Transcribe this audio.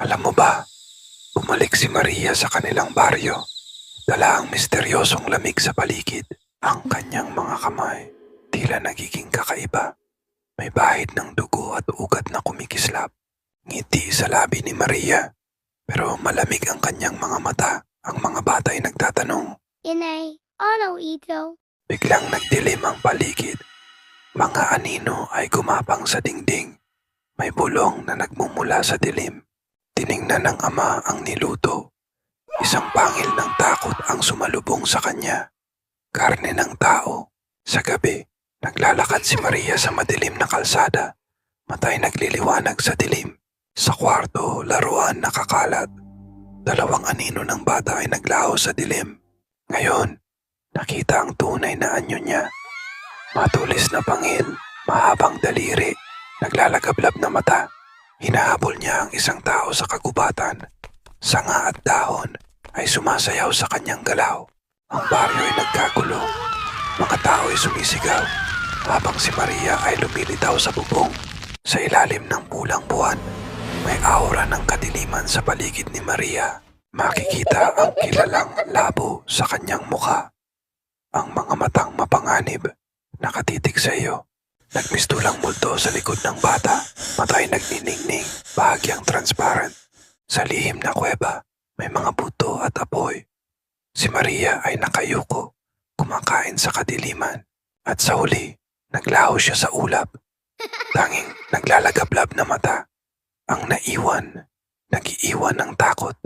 Alam mo ba, bumalik si Maria sa kanilang baryo. Dala ang misteryosong lamig sa paligid. Ang kanyang mga kamay, tila nagiging kakaiba. May bahid ng dugo at ugat na kumikislap. Ngiti sa labi ni Maria. Pero malamig ang kanyang mga mata. Ang mga bata ay nagtatanong. Inay, ano ito? Biglang nagdilim ang paligid. Mga anino ay gumapang sa dingding. May bulong na nagmumula sa dilim. Tiningnan ng ama ang niluto. Isang pangil ng takot ang sumalubong sa kanya. Karne ng tao. Sa gabi, naglalakad si Maria sa madilim na kalsada. Matay nagliliwanag sa dilim. Sa kwarto, laruan nakakalat. Dalawang anino ng bata ay naglaho sa dilim. Ngayon, nakita ang tunay na anyo niya. Matulis na pangil, mahabang daliri, naglalagablab na mata. Hinahabol niya ang isang tao sa kagubatan. Sanga at dahon ay sumasayaw sa kanyang galaw. Ang baryo ay nagkagulo. Mga tao ay sumisigaw habang si Maria ay lumilitaw sa bubong. Sa ilalim ng pulang buwan, may aura ng kadiliman sa paligid ni Maria. Makikita ang kilalang labo sa kanyang mukha. Ang mga matang mapanganib, nakatitig sa iyo. Nagmistulang multo sa likod ng bata, matay nagniningning, bahagyang transparent. Sa lihim na kuweba, may mga buto at apoy. Si Maria ay nakayuko, kumakain sa kadiliman. At sa huli, naglaho siya sa ulap. Tanging naglalagablab na mata. Ang naiwan, nagiiwan ng takot.